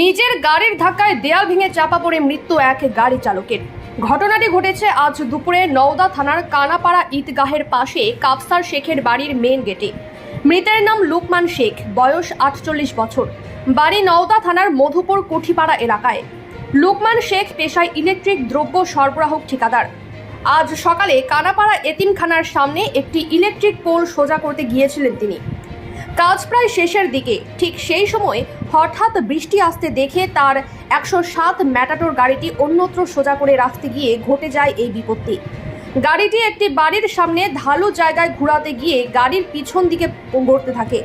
নিজের গাড়ির ধাক্কায় দেয়াল ভেঙে চাপা পড়ে মৃত্যু এক গাড়ি চালকের। ঘটনাটি ঘটেছে আজ দুপুরে নওদা থানার কানাপাড়া ঈদগাহের পাশে কাপসার শেখের বাড়ির মেন গেটে মৃতের নাম লুকমান শেখ, বয়স আটচল্লিশ বছর। বাড়ি নওদা থানার মধুপুর কুঠিপাড়া এলাকায়। লুকমান শেখ পেশায় ইলেকট্রিক দ্রব্য সরবরাহক ঠিকাদার। আজ সকালে কানাপাড়া এতিমখানার সামনে একটি ইলেকট্রিক পোল সোজা করতে গিয়েছিলেন তিনি। কাজ প্রায় শেষের দিকে, ঠিক সেই সময় হঠাৎ বৃষ্টি আসতে দেখে তার একশো সাত ম্যাটাটোর গাড়িটি অন্যত্র সোজা করে রাখতে গিয়ে ঘটে যায় এই বিপত্তি। গাড়িটি একটি বাড়ির সামনে ঢালু জায়গায় ঘোরাতে গিয়ে গাড়ির পিছন দিকে গড়তে থাকে।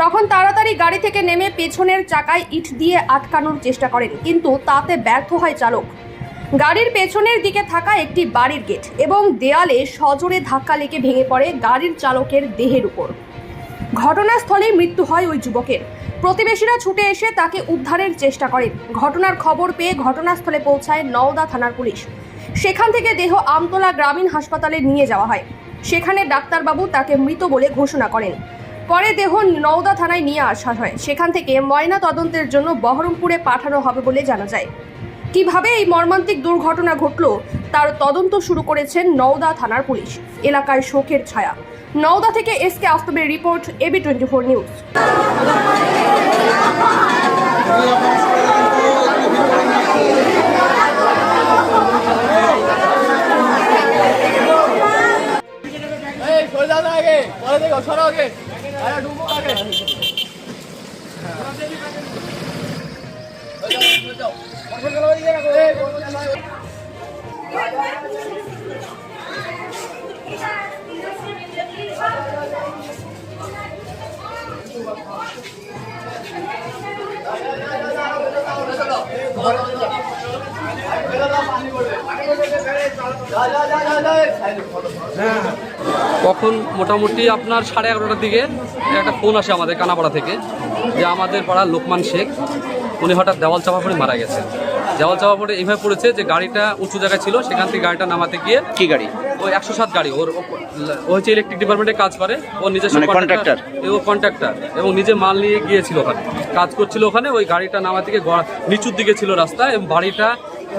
তখন তাড়াতাড়ি গাড়ি থেকে নেমে পেছনের চাকায় ইট দিয়ে আটকানোর চেষ্টা করেন, কিন্তু তাতে ব্যর্থ হয় চালক। গাড়ির পেছনের দিকে থাকা একটি বাড়ির গেট এবং দেয়ালে সজোরে ধাক্কা লেগে ভেঙে পড়ে গাড়ির চালকের দেহের উপর। ঘটনাস্থলে মৃত্যু হয় ওই যুবকের। প্রতিবেশীরা ছুটে এসে তাকে উদ্ধারের চেষ্টা করেন ঘটনার খবর পেয়ে ঘটনাস্থলে পৌঁছায় নওদা থানার পুলিশ। সেখান থেকে দেহ আমতলা গ্রামীণ হাসপাতালে নিয়ে যাওয়া হয়। সেখানে ডাক্তারবাবু তাকে মৃত বলে ঘোষণা করেন। পরে দেহ নওদা থানায় নিয়ে আসা হয়। সেখান থেকে ময়না তদন্তের জন্য বহরমপুরে পাঠানো হবে বলে জানা যায়। কীভাবে এই মর্মান্তিক দুর্ঘটনা ঘটল, তার তদন্ত শুরু করেছেন নওদা থানার পুলিশ। এলাকায় শোকের ছায়া। নওদা থেকে S K আস্তবের report AB twenty four news. এই কখন? মোটামুটি আপনার সাড়ে এগারোটার দিকে একটা ফোন আসে আমাদের কানাপাড়া থেকে, যে আমাদের পাড়া লোকমান শেখ, উনি হঠাৎ দেওয়াল চাপা পড়ে মারা গেছে দেওয়াল চাপা পড়ে এইভাবে পড়েছে যে গাড়িটা উঁচু জায়গায় ছিল, সেখান থেকে গাড়িটা নামাতে গিয়ে কি গাড়ি? ওই একশো সাত গাড়ি ওর ও হচ্ছে ইলেকট্রিক ডিপার্টমেন্টে কাজ করে ও নিজস্ব মানে কন্ট্রাক্টর ও কন্ট্রাক্টর এবং নিজে মাল নিয়ে গিয়েছিল ওখানে। কাজ করছিল ওখানে ওই গাড়িটা নামা থেকে গড়া- নিচুর দিকে ছিল রাস্তা এবং বাড়িটা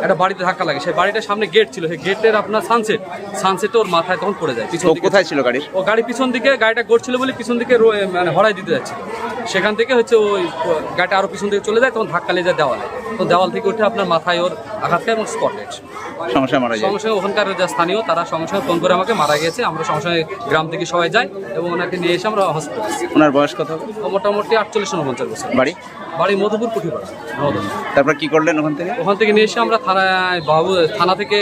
একটা বাড়িতে ধাক্কা লাগে। সেই বাড়িটার সামনে গেট ছিল সেই গেটের আপনার সানসেট সানসেটে ওর মাথায় তখন পড়ে যায় পিছন কোথায় ছিল গাড়ির? ও গাড়ি পিছন দিকে গাড়িটা গড়ছিল বলে পিছন দিকে মানে হড়াই দিতে যাচ্ছিল। সেখান থেকে হচ্ছে ওই গাড়িটা আরও পিছন দিকে চলে যায় তখন ধাক্কা লেগে যায় দেওয়ালে। তো দেওয়াল থেকে উঠে আপনার মাথায় ওর আঘাত খায় এবং স্পটেড সমস্যা মারা যায়। সঙ্গে ওখানকার যা স্থানীয় তারা সঙ্গে ফোন করে আমাকে মারা গেছে আমরা সঙ্গে গ্রাম থেকে সবাই যাই এবং ওনাকে নিয়ে এসে আমরা হসপিটাল ওনার বয়স কত? মোটামুটি আটচল্লিশ উনপঞ্চাশ বছর। বাড়ি? বাড়ি মধুপুর কুঠিপাড়া তারপর কি করলেন ওখান থেকে? ওখান থেকে নিয়ে এসে আমরা থানায় বাবু থানা থেকে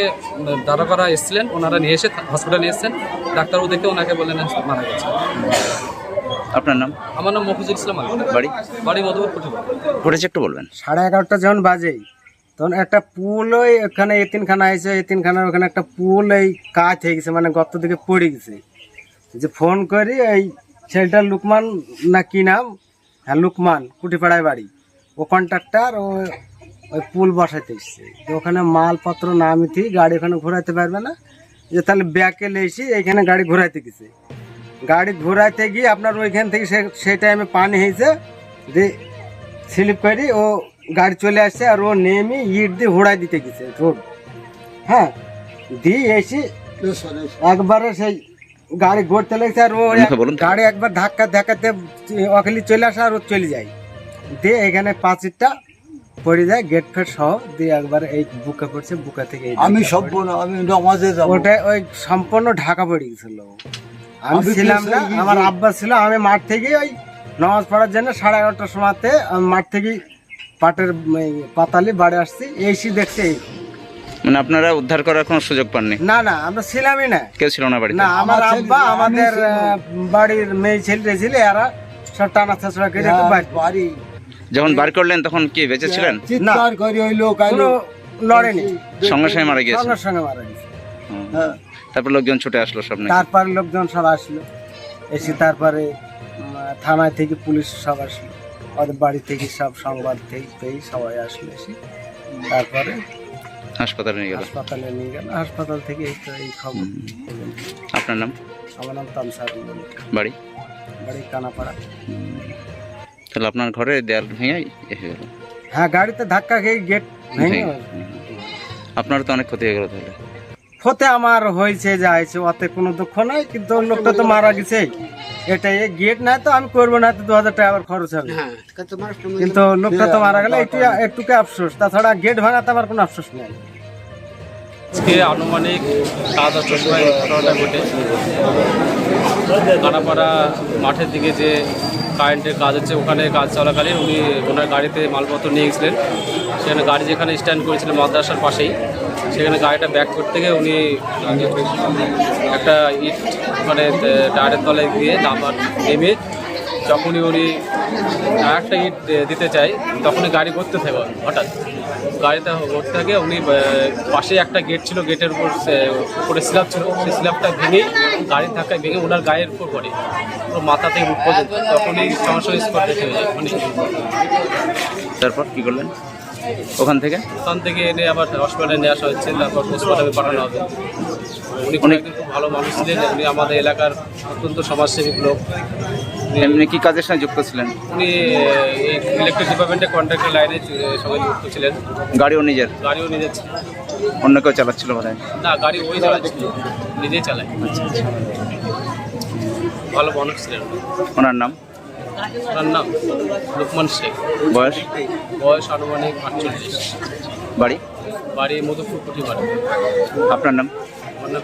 দাঁড়া করা এসেছিলেন। ওনারা নিয়ে এসে হসপিটালে এসেছেন। ডাক্তারবাবু দেখে ওনাকে বললেন মারা গেছে। আপনার নাম? আমার নাম মফিজুল ইসলাম বাড়ি? বাড়ি মধুপুর কুঠিপাড়া। ঘটেছে একটু বলবেন। সাড়ে এগারোটা যখন বাজে তখন একটা পুল ওই ওখানে এতিনখানা আছে এতিনখানার ওখানে একটা পুল এই কাজ হয়ে গেছে মানে গর্ত দিকে পড়ে গেছে। যে ফোন করি, এই ছেলেটার লুকমান না কি নাম? হ্যাঁ লুকমান, কুটিপাড়ায় বাড়ি। ও কন্ট্রাক্টর, ও ওই পুল বসাইতে এসছে। তো ওখানে মালপত্র নামিতে গাড়ি ওখানে ঘোরাতে পারবে না। যে তাহলে ব্যাকে লেসি এইখানে গাড়ি ঘোরাইতে গেছে। গাড়ি ঘোরাইতে গিয়ে আপনার ওইখান থেকে সে, সেই টাইমে পানি হয়েছে দিয়ে স্লিপ করি, ও গাড়ি চলে আসছে আর ও নেমে ইট দিয়ে হোড়াই দিতে গেছে রোড হ্যাঁ দিয়ে এসে একবারে সেই গাড়ি ঘুরতে লেগেছে আর ও। গাড়ি একবার ধাক্কা ধাক্কাতে ওখানে চলে আসে আর ও চলে যায় দিয়ে এখানে পাঁচিরটা পড়ে যায় গেট ফেট সহ দিয়ে একবার এই বুকে পড়ছে বুকা থেকে আমি না আমি নমাজে যাব ওটা ওই সম্পূর্ণ ঢাকা পড়ে গেছিল আমি আমি ছিলাম না আমার। আব্বা ছিল আমি মাঠ থেকে ওই নামাজ পড়ার জন্য সাড়ে এগারোটার সময়তে আমি মাঠ থেকে পাটের এই পাতালি বাড়ি আসছি এসি দেখছি। মানে আপনারা উদ্ধার করার কোনো সুযোগ পাননি? না না আমরা ছিলামই না। কেউ ছিল না বাড়িতে? না আমার আব্বা আমাদের বাড়ির মেয়ে ছেলে ছিল এরা সব টানা ছাড়া করে করে। বাড়ি যখন বার করলেন তখন কি বেঁচে ছিলেন? চিৎকার করি ওই লোক আইলো। লড়েনি সঙ্গে সঙ্গে মারা গিয়েছে? সঙ্গে সঙ্গে মারা গেছে হ্যাঁ। তারপর লোকজন ছুটে আসলো সব নাকি তারপরে লোকজন সব আসলো। এসে তারপরে থানায় থেকে পুলিশ সব আসলো। ওদের বাড়ি থেকে সব সংবাদ থেকে পেয়ে সবাই আসলো এসে। তারপরে হাসপাতালে নিয়ে গেল। হাসপাতালে নিয়ে গেল। হাসপাতাল থেকে এই তো এই খবর। আপনার নাম? আমার নাম তামসার বাড়ি? বাড়ি কানাপাড়া। তাহলে আপনার ঘরে দেয়াল ভেঙে এসে গেল। হ্যাঁ গাড়িতে ধাক্কা খেয়ে গেট ভেঙে ভেঙে। আপনার তো অনেক ক্ষতি হয়ে গেল তাহলে। ফতে আমার হয়েছে যে আইছে ওতে কোনো দুঃখ নাই কিন্তু ওই লোকটা তো মারা গেছে। এটাই গেট নাই তো আমি করব না তো দু হাজার টাকা আবার খরচ হবে। কিন্তু লোকটা তো মারা গেলে একটু একটুকে আফসোস। তাছাড়া গেট ভাঙাতে আমার কোনো আফসোস নেই। আজকে আনুমানিক সাত আটটার সময় ঘটনাটা ঘটে কানাপাড়া মাঠের দিকে যে কারেন্টের কাজ হচ্ছে, ওখানে কাজ চলাকালীন উনি ওনার গাড়িতে মালপত্র নিয়ে গেছিলেন। সেখানে গাড়ি যেখানে স্ট্যান্ড করেছিলেন মাদ্রাসার পাশেই, সেখানে গাড়িটা ব্যাক করতে গিয়ে উনি একটা ইট মানে টায়ারের তলায় গিয়ে নাম্বার নেমে যখনই উনি আর একটা ইট দিতে চাই তখনই গাড়ি করতে থাকে হঠাৎ। গাড়িতে করতে থাকে উনি পাশে একটা গেট ছিল গেটের উপর উপরে স্ল্যাব ছিল সেই স্ল্যাবটা ভেঙে গাড়ির ধাক্কায় ভেঙে ওনার গায়ের উপর পড়ে। পুরো মাথা থেকে মুখ পর্যন্ত তখনই সমস্যা স্পট দেখে হয়ে যায় তারপর কী করলেন? ওখান থেকে? ওখান থেকে এনে আবার হসপিটালে নিয়ে আসা হচ্ছে তারপর পোস্টমর্টমে পাঠানো হবে। উনি খুব ভালো মানুষ ছিলেন উনি আমাদের এলাকার অত্যন্ত সমাজসেবী লোক। এমনি কি কাজের সঙ্গে যুক্ত ছিলেন? উনি ইলেকট্রিক ডিপার্টমেন্টে কন্ট্রাক্টর লাইনে সবাই যুক্ত ছিলেন। গাড়িও নিজের? গাড়িও নিজের। অন্য কেউ চালাচ্ছিল বোধহয়? না গাড়ি ওই চালাচ্ছিল। নিজেই চালায়। ভালো মানুষ ছিলেন ওনার নাম? ওনার নাম লুকমান শেখ। বয়স? বয়স আনুমানিক আটচল্লিশ। বাড়ি? বাড়ি মধুপুর কুটি বাড়ি আপনার নাম? আমার নাম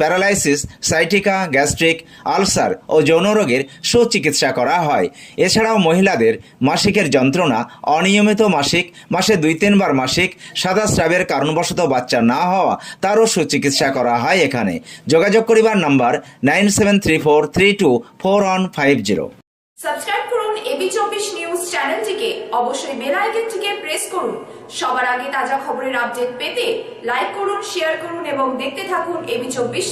প্যারালাইসিস, সাইটিকা, গ্যাস্ট্রিক, আলসার ও যৌন রোগের সুচিকিৎসা করা হয়। এছাড়াও মহিলাদের মাসিকের যন্ত্রণা অনিয়মিত মাসিক, মাসে দুই তিনবার মাসিক, সাদা স্রাবের কারণবশত বাচ্চা না হওয়া, তারও সুচিকিৎসা করা হয় এখানে। যোগাযোগ করিবার number nine seven three four three two four one five zero. Subscribe করুন এবি চব্বিশ নিউজ চ্যানেলটিকে। অবশ্যই বেল আইকনটিকে প্রেস করুন। সবার আগে তাজা খবরের আপডেট পেতে লাইক করুন শেয়ার করুন এবং দেখতে থাকুন এবি চব্বিশ